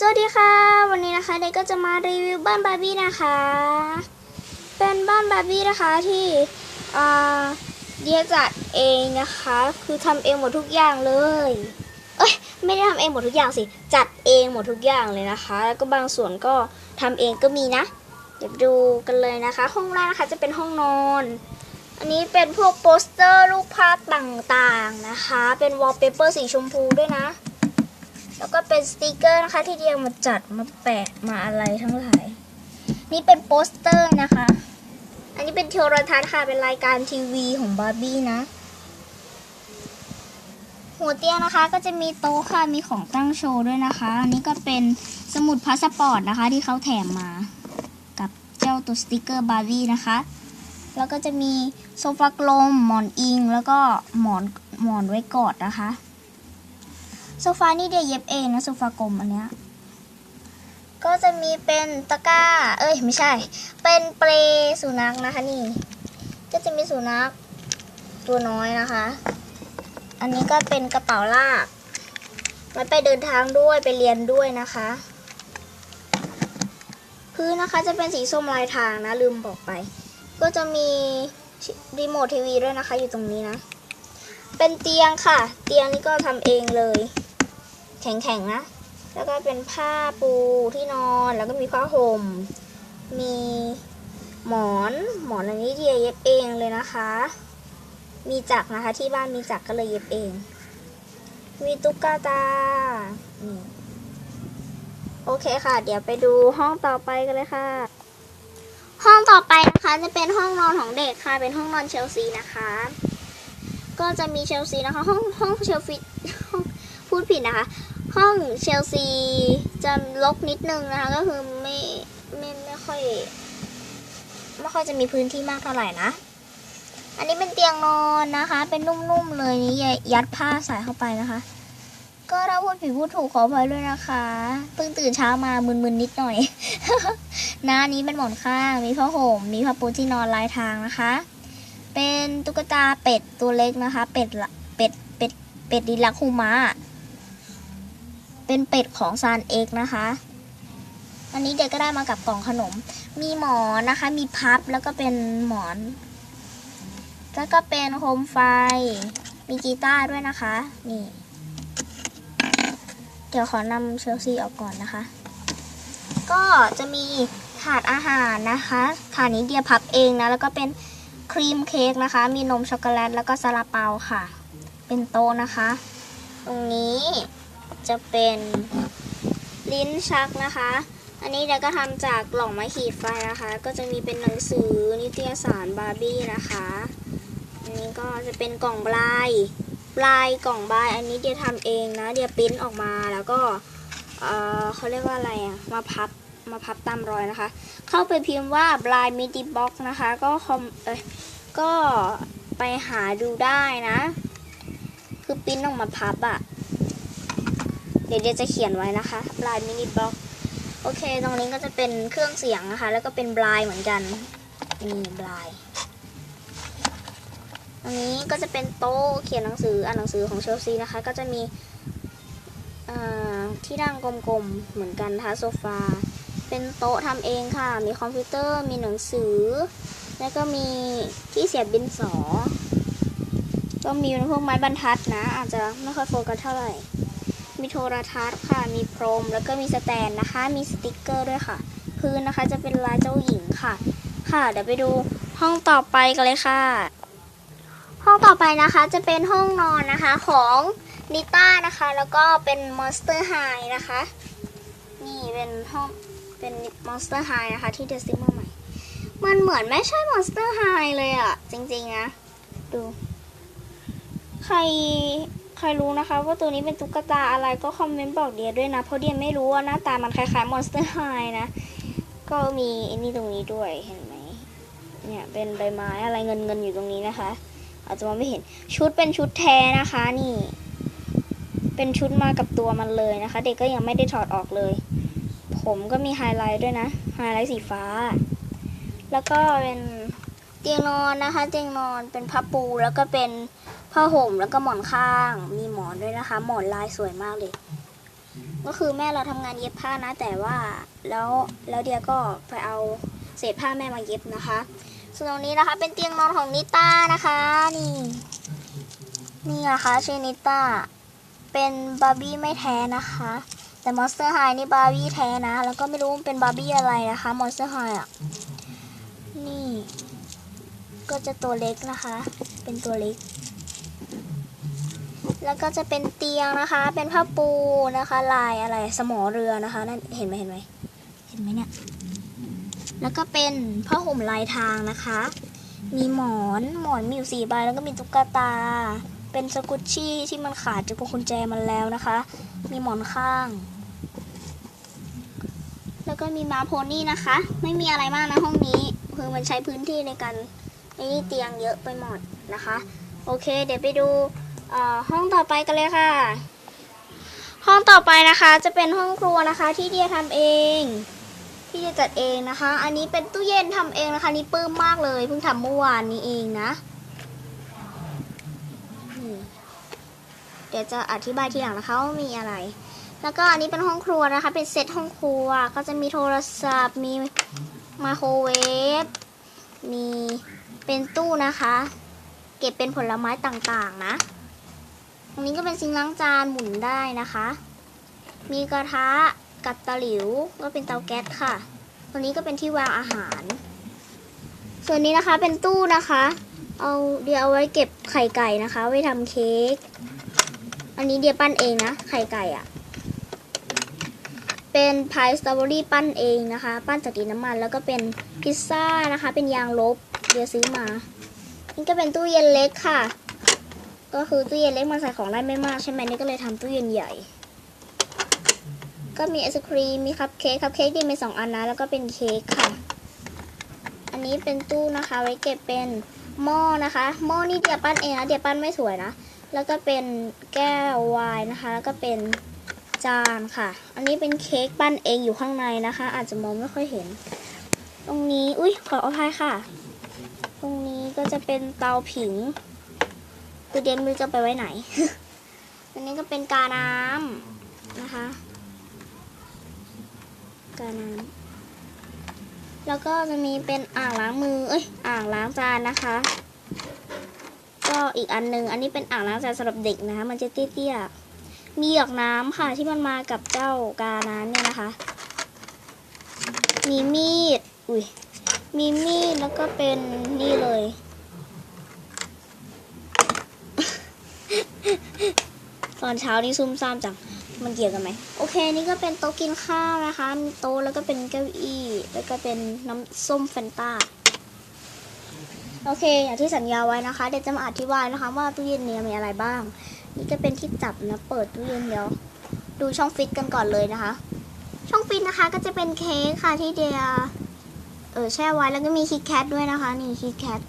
สวัสดีค่ะ วันนี้นะคะเด็กก็จะมารีวิวบ้านบาร์บี้นะคะ เป็นบ้านบาร์บี้นะคะที่เดียจัดเองนะคะ คือทำเองหมดทุกอย่างเลย เอ้ยไม่ได้ทำเองหมดทุกอย่างสิ จัดเองหมดทุกอย่างเลยนะคะ แล้วก็บางส่วนก็ทำเองก็มีนะ เดี๋ยวดูกันเลยนะคะ ห้องแรกนะคะจะเป็นห้องนอน อันนี้เป็นพวกโปสเตอร์รูปภาพต่างๆนะคะ เป็นวอลเปเปอร์สีชมพูด้วยนะ แล้วก็เป็นสติกเกอร์นะคะที่เดียวมาจัดมาแปะมาอะไรทั้งหลาย นี่เป็นโปสเตอร์นะคะ อันนี้เป็นโทรทัศน์ค่ะเป็นรายการทีวีของบาร์บี้นะ หัวเตียงนะคะก็จะมีโต๊ะค่ะมีของตั้งโชว์ด้วยนะคะ อันนี้ก็เป็นสมุดพาสปอร์ตนะคะ ที่เขาแถมมา กับเจ้าตัวสติกเกอร์บาร์บี้นะคะแล้วก็จะมีโซฟากลม หมอนอิง แล้วก็หมอนหมอนไว้กอดนะคะ โซฟานี่เดียเย็บเองนะโซฟากลมอันเนี้ยก็จะมีเป็นตะกร้า เอ้ยไม่ใช่ เป็นเปรสุนัขนะคะนี่ ก็จะมีสุนัขตัวน้อยนะคะ อันนี้ก็เป็นกระเป๋าลากไว้ไปเดินทางด้วยไปเรียนด้วยนะคะ พื้นนะคะจะเป็นสีส้มลายทางนะลืมบอกไป ก็จะมีรีโมททีวีด้วยนะคะอยู่ตรงนี้นะ เป็นเตียงค่ะ เตียงนี่ก็ทำเองเลย แข็งๆนะ แล้วก็เป็นผ้าปูที่นอน แล้วก็มีผ้าห่ม มีหมอน หมอนอันนี้เดียเย็บเองเลยนะคะ มีจักรนะคะ ที่บ้านมีจักรก็เลยเย็บเอง มีตุ๊กตานี่โอเคค่ะ เดี๋ยวไปดูห้องต่อไปกันเลยค่ะ ห้องต่อไปนะคะจะเป็นห้องนอนของเด็กค่ะ เป็นห้องนอนเชลซีนะคะ ก็จะมีเชลซีนะคะ ห้องห้องเชลซีห้องพูดผิดนะคะ ห้องเชลซีจะลกนิดนึงนะคะ ก็คือไม่ไม่ไม่ค่อยไม่ค่อยจะมีพื้นที่มากเท่าไหร่นะ อันนี้เป็นเตียงนอนนะคะ เป็นนุ่มๆเลยนี่ยัดผ้าใส่เข้าไปนะคะ ก็ถ้าพูดผิดพูดถูกขออภัยด้วยนะคะเพิ่งตื่นเช้ามามึนๆนิดหน่อยนะอันนี้เป็นหมอนข้างมีผ้าห่มมีผ้าปูที่นอนลายทางนะคะ เป็นตุ๊กตาเป็ดตัวเล็กนะคะ เป็ดละเป็ดเป็ดเป็ดดิลักคูมะ เป็นเป็ดของซานเอกนะคะ อันนี้เด็กก็ได้มากับกล่องขนม มีหมอนนะคะ มีพับแล้วก็เป็นหมอน แล้วก็เป็นโคมไฟ มีกีตาร์ด้วยนะคะ นี่ เดี๋ยวขอนำเชลซีออกก่อนนะคะ ก็จะมีถาดอาหารนะคะ ถาดนี้เดียพับเองนะ แล้วก็เป็นครีมเค้กนะคะ มีนมช็อกโกแลตแล้วก็ซาลาเปาค่ะ เป็นโต๊ะนะคะ ตรงนี้ จะเป็นลิ้นชักนะคะ อันนี้เดี๋ยวก็ทำจากกล่องไม้ขีดไฟนะคะ ก็จะมีเป็นหนังสือนิตยสารบาร์บี้นะคะ อันนี้ก็จะเป็นกล่องบลายปลายกล่องบาย อันนี้เดียทำเองนะ เดียปริ้นออกมาแล้วก็เอ่อเขาเรียกว่าอะไรอะมาพับมาพับตามรอยนะคะ เข้าไปพิมพ์ว่า blind midi box นะคะ ก็คอมเอ้ยก็ไปหาดูได้นะ คือปริ้นออกมาพับอะ เดี๋ยวจะเขียนไว้นะคะ blind midi box โอเค ตรงนี้ก็จะเป็นเครื่องเสียงนะคะ แล้วก็เป็น blind เหมือนกันนี่ blind อันนี้ก็จะเป็นโต๊ะเขียนหนังสืออ่านหนังสือของเชลซีนะคะ ก็จะมีที่นั่งกลมๆเหมือนกันนะคะโซฟา เป็นโต๊ะทำเองค่ะ มีคอมพิวเตอร์มีหนังสือ แล้วก็มีที่เสียบดินสอ ก็มีพวกไม้บรรทัดนะ อาจจะไม่ค่อยโฟกัสเท่าไหร่ มีโทรทัศน์ค่ะ มีพรม แล้วก็มีสแตนนะคะ มีสติกเกอร์ด้วยค่ะ พื้นนะคะจะเป็นลายเจ้าหญิงค่ะ ค่ะ เดี๋ยวไปดูห้องต่อไปกันเลยค่ะ ห้องต่อไปนะคะจะเป็นห้องนอนนะคะของนิต้านะคะ แล้วก็เป็น Monster High นะคะ นี่เป็นห้องเป็น Monster High นะคะที่เดซิมอใหม่ มันเหมือนไม่ใช่ Monster High เลยอะจริงๆนะ ดู ใคร ใครรู้นะคะ ว่าตัวนี้เป็นตุ๊กตาอะไรก็คอมเมนต์บอกเดียด้วยนะ เพราะเดียไม่รู้ว่าหน้าตามันคล้ายๆ Monster High นะ ก็มีอันนี้ตรงนี้ด้วยเห็นไหมเนี่ยเป็นใบไม้อะไรเงินเงินๆอยู่ตรงนี้นะคะ อาจจะมองไม่เห็นชุดเป็นชุดแท้นะคะนี่ เป็นชุดมากับตัวมันเลยนะคะ เด็กก็ยังไม่ได้ถอดออกเลย ผมก็มีไฮไลท์ด้วยนะไฮไลท์สีฟ้า แล้วก็เป็นเตียงนอนนะคะ เตียงนอนเป็นผ้าปูแล้วก็เป็น ผ้าห่มแล้วก็หมอนข้าง มีหมอนด้วยนะคะ หมอนลายสวยมากเลย ก็คือแม่เราทำงานเย็บผ้านะ แต่ว่าแล้วแล้วเดียก็ไปเอาเศษผ้าแม่มาเย็บนะคะ ส่วนตรงนี้นะคะ เป็นเตียงนอนของนิต้านะคะ นี่ นี่นะคะชื่อนิต้า เป็นบาร์บี้ไม่แท้นะคะ แต่มอนสเตอร์ไฮนี่บาร์บี้แท้นะ แล้วก็ไม่รู้เป็นบาร์บี้อะไรนะคะมอนสเตอร์ไฮอะ นี่ ก็จะตัวเล็กนะคะ เป็นตัวเล็ก แล้วก็จะเป็นเตียงนะคะ เป็นผ้าปูนะคะ ลายอะไรสมอเรือนะคะนั่นเห็นไหมเห็นไหมเห็นไหมเนี่ยแล้วก็เป็นผ้าห่มลายทางนะคะ มีหมอนหมอนมีอยู่สี่ใบแล้วก็มีตุ๊กตา เป็นสกุชชี่ที่มันขาดจากพวงกุญแจมันแล้วนะคะ มีหมอนข้าง แล้วก็มีมาโพนี่นะคะ ไม่มีอะไรมากนะห้องนี้คือมันใช้พื้นที่ในการไอ้นี่เตียงเยอะไปหมดนะคะ โอเค เดี๋ยวไปดู ห้องต่อไปกันเลยค่ะ ห้องต่อไปนะคะจะเป็นห้องครัวนะคะที่เดียทำเอง ที่เดียจัดเองนะคะ อันนี้เป็นตู้เย็นทำเองนะคะนี่ปลื้มมากเลยเพิ่งทำเมื่อวานนี้เองนะเดี๋ยวจะอธิบายทีหลังนะคะว่ามีอะไร แล้วก็อันนี้เป็นห้องครัวนะคะ เป็นเซตห้องครัว ก็จะมีโทรศัพท์ มีไมโครเวฟ มีเป็นตู้นะคะ เก็บเป็นผลไม้ต่างๆนะ รงนี้ก็เป็นซิงล้างจานหมุนได้นะคะ มีกระทะกับตะหลิวก็เป็นเตาแก๊สค่ะตรงนี้ก็เป็นที่วางอาหาร ส่วนนี้นะคะเป็นตู้นะคะ เอาเดี๋ยวเอาไว้เก็บไข่ไก่นะคะ ไว้ทำเค้ก อันนี้เดียปั้นเองนะไข่ไก่อะเป็นพายสตรอเบอรี่ปั้นเองนะคะ ปั้นจากดินน้ำมัน แล้วก็เป็นพิซซ่านะคะ เป็นยางลบเดียวซื้อมา นี่ก็เป็นตู้เย็นเล็กค่ะ ก็คือตู้เย็นเล็กมันใส่ของได้ไม่มากใช่ไหมนี่ก็เลยทำตู้เย็นใหญ่ ก็มีไอศครีมมีคัพเค้กคัพเค้กดีมีสองอันนะแล้วก็เป็นเค้กค่ะ อันนี้เป็นตู้นะคะ ไว้เก็บเป็นหม้อนะคะหม้อนี่เดียปั้นเองนะเดียปั้นไม่สวยนะแล้วก็เป็นแก้วไวน์นะคะ แล้วก็เป็นจานค่ะ อันนี้เป็นเค้กปั้นเองอยู่ข้างในนะคะ อาจจะมองไม่ค่อยเห็น ตรงนี้ อุ้ยขออภัยค่ะ ตรงนี้ก็จะเป็นเตาผิง คือเดนไมือจะไปไว้ไหน อันนี้ก็เป็นกาน้ำนะคะ กาน้ำแล้วก็จะมีเป็นอ่างล้างมือ เอ้ย อ่างล้างจานนะคะ ก็อีกอันหนึง อันนี้เป็นอ่างล้างจานสำหรับเด็กนะคะ มันจะเตี้ยๆ มีหยอกน้ำค่ะที่มันมากับเจ้ากาน้ำเนี่ยนะคะ มีมีด อุ้ย มีมีดแล้วก็เป็นนี่เลย อนเช้านี่ซุ่มซ่ามจัง มันเกี่ยวกันไหม โอเค นี่ก็เป็นโต๊ะกินข้าวนะคะ มีโต๊ะแล้วก็เป็นเก้าอี้ แล้วก็เป็นน้ำส้มแฟนตาโอเค อย่างที่สัญญาไว้นะคะ เดี๋ยวจะมาอธิบายนะคะ ว่าตู้เย็นเนี้มีอะไรบ้าง นี่ก็เป็นที่จับนะ เปิดตู้เย็นเดี๋ยว ดูช่องฟิตกันก่อนเลยนะคะ ช่องฟิตนะคะก็จะเป็นเค้กค่ะที่เดียเออแช่ไว้แล้วก็มีคิดแคทด้วยนะคะ นี่คิดแคท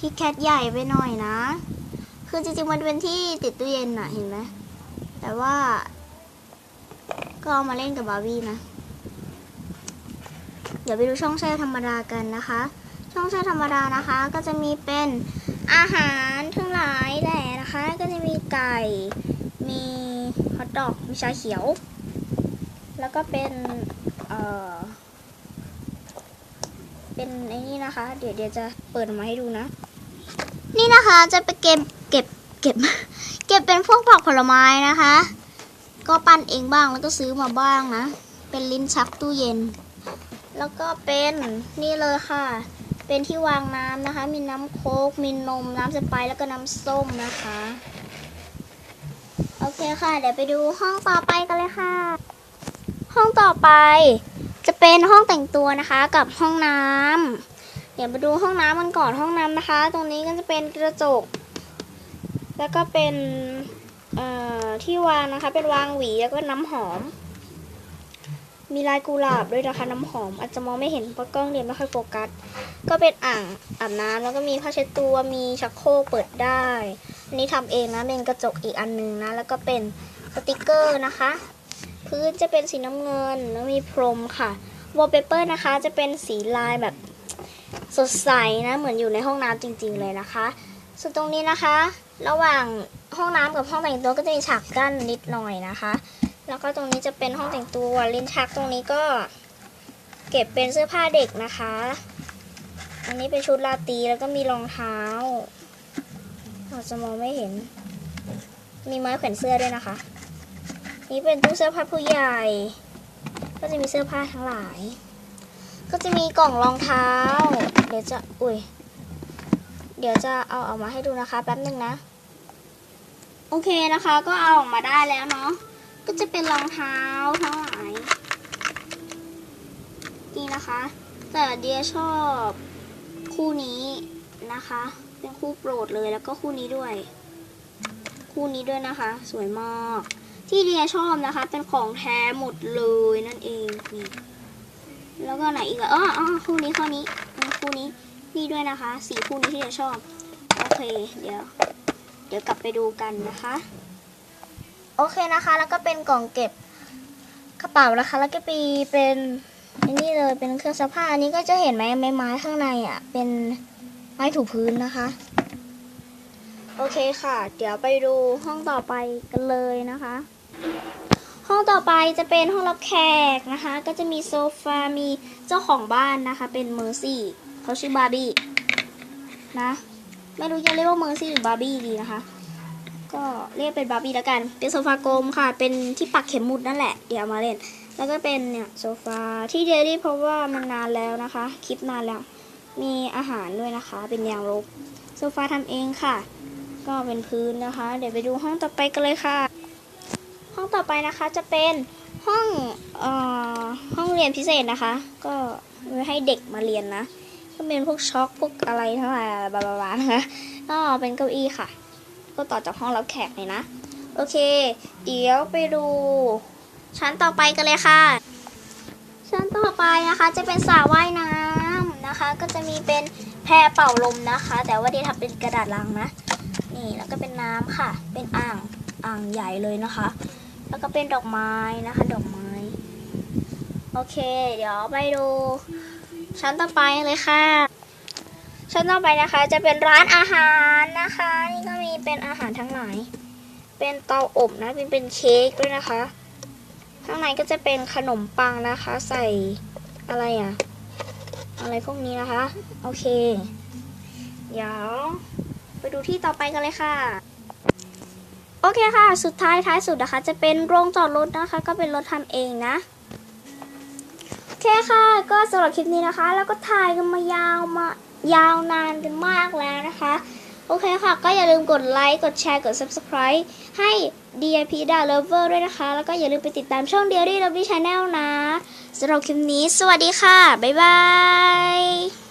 คิดแคทใหญ่ไปหน่อยนะ คือจริงๆมันเป็นที่ติดตู้เย็นน่ะเห็นไหมแต่ว่า ก็เอามาเล่นกับบาร์บี้นะ เดี๋ยวไปดูช่องแช่ธรรมดากันนะคะ ช่องแช่ธรรมดานะคะ ก็จะมีเป็นอาหารทั้งหลายแหละนะคะ ก็จะมีไก่ มีฮอทดอก มีชาเขียว แล้วก็เป็น เอ่อ เป็นไอ้นี่นะคะ เดี๋ยวเดี๋ยวจะเปิดออกมาให้ดูนะ นี่นะคะจะไปเก็บเก็บ เก็บ เก็บเป็นพวกผักผลไม้นะคะ ก็ปั้นเองบ้างแล้วก็ซื้อมาบ้างนะ เป็นลิ้นชักตู้เย็น แล้วก็เป็นนี่เลยค่ะ เป็นที่วางน้ำนะคะ มีน้ำโค้ก มีนม น้ำสไปร์แล้วก็น้ำส้มนะคะ โอเคค่ะ เดี๋ยวไปดูห้องต่อไปกันเลยค่ะ ห้องต่อไปจะเป็นห้องแต่งตัวนะคะกับห้องน้ำเดี๋ยวมาดูห้องน้ำกันก่อนห้องน้ำนะคะ ตรงนี้ก็จะเป็นกระจก แล้วก็เป็นที่วางนะคะ เป็นวางหวีแล้วก็น้ำหอม มีลายกุหลาบด้วยนะคะน้ำหอม อาจจะมองไม่เห็นเพราะกล้องเรียนไม่ค่อยโฟกัส ก็เป็นอ่างอาบน้ำแล้วก็มีผ้าเช็ดตัวมีชักโครกเปิดได้อันนี้ทำเองนะเป็นกระจกอีกอันหนึงนะ แล้วก็เป็นสติกเกอร์นะคะ พื้นจะเป็นสีน้ำเงินแล้วมีพรมค่ะวอลเปเปอร์นะคะจะเป็นสีลายแบบสดใสนะ เหมือนอยู่ในห้องน้ำจริง ๆ เลยนะคะ ส่วนตรงนี้นะคะ ระหว่างห้องน้ำกับห้องแต่งตัวก็จะมีฉากกั้นนิดหน่อยนะคะ แล้วก็ตรงนี้จะเป็นห้องแต่งตัวลิ้นชักตรงนี้ก็เก็บเป็นเสื้อผ้าเด็กนะคะ อันนี้เป็นชุดราตรีแล้วก็มีรองเท้าอาจจะมองไม่เห็น มีไม้แขวนเสื้อด้วยนะคะ นี่เป็นตู้เสื้อผ้าผู้ใหญ่ ก็จะมีเสื้อผ้าทั้งหลาย ก็จะมีกล่องรองเท้า เดี๋ยวจะ อุ้ย เดี๋ยวจะเอาออกมาให้ดูนะคะแป๊บนึงนะ โอเคนะคะ ก็เอาออกมาได้แล้วเนาะก็จะเป็นรองเท้าทั้งหลายนี่นะคะ แต่เดียชอบคู่นี้นะคะ เป็นคู่โปรดเลยแล้วก็คู่นี้ด้วย คู่นี้ด้วยนะคะ สวยมากที่เดียชอบนะคะ เป็นของแท้หมดเลยนั่นเองนี่แล้วก็ไหนอีกอะอ๋ออคู่นี้คู่นี้คู่นี้นี่ด้วยนะคะ สีคู่นี้ที่เดียชอบ โอเค เดี๋ยว เดี๋ยวกลับไปดูกันนะคะ โอเคนะคะ แล้วก็เป็นกล่องเก็บกระเป๋านะคะ แล้วก็ปีเป็นอันนี่เลยเป็นเครื่องซักผ้าอันนี้ก็จะเห็นไหมไม้ไม้ข้างในอะ เป็นไม้ถูพื้นนะคะ โอเคค่ะ เดี๋ยวไปดูห้องต่อไปกันเลยนะคะ ห้องต่อไปจะเป็นห้องรับแขกนะคะ ก็จะมีโซฟา มีเจ้าของบ้านนะคะ เป็นเมอร์ซี่เขาชื่อบาร์บี้นะ ไม่รู้จะเรียกว่าเมอร์ซี่หรือบาร์บี้ดีนะคะ ก็เรียกเป็นบาร์บี้แล้วกัน เป็นโซฟาโกลมค่ะ เป็นที่ปักเข็มหมุดนั่นแหละ เดี๋ยวมาเล่น แล้วก็เป็นเนี่ยโซฟาที่เดลี่เพราะว่ามันนานแล้วนะคะ คลิปนานแล้ว มีอาหารด้วยนะคะ เป็นยางลบโซฟาทำเองค่ะ ก็เป็นพื้นนะคะ เดี๋ยวไปดูห้องต่อไปกันเลยค่ะ ห้องต่อไปนะคะจะเป็นห้องเอ่อห้องเรียนพิเศษนะคะ ก็ไว้ให้เด็กมาเรียนนะ ก็เป็นพวกช็อคพวกอะไรทั้งหลายบลาบลานะคะก็เป็นเก้าอี้ค่ะ ก็ต่อจากห้องรับแขกเลยนะ โอเค เดี๋ยวไปดู ชั้นต่อไปกันเลยค่ะ ชั้นต่อไปนะคะ จะเป็นสระว่ายน้ำนะคะ ก็จะมีเป็นแพรเป่าลมนะคะ แต่ว่าเดียทำเป็นกระดาษลังนะ นี่แล้วก็เป็นน้ำค่ะ เป็นอ่างอ่างใหญ่เลยนะคะ แล้วก็เป็นดอกไม้นะคะ ดอกไม้ โอเค เดี๋ยวไปดู ชั้นต่อไปเลยค่ะ ชั้นต่อไปนะคะจะเป็นร้านอาหารนะคะ นี่ก็มีเป็นอาหารทั้งหลาย เป็นเตาอบนะเป็นเป็นเค้กด้วยนะคะ ข้างในก็จะเป็นขนมปังนะคะ ใส่อะไรอะอะไรพวกนี้นะคะ โอเค เดี๋ยวไปดูที่ต่อไปกันเลยค่ะ โอเคค่ะ สุดท้ายท้ายสุดนะคะ จะเป็นโรงจอดรถนะคะ ก็เป็นรถทำเองนะ เคค่ะ ก็สำหรับคลิปนี้นะคะ แล้วก็ถ่ายกันมายาวมายาวนานกันมากแล้วนะคะ โอเคค่ะ ก็อย่าลืมกดไลค์ กดแชร์ กด subscribe ให้ DIP d a Lover ด้วยนะคะ แล้วก็อย่าลืมไปติดตามช่อง Diary Lovey Channel นะสำหรับคลิปนี้ สวัสดีค่ะ บ๊ายบาย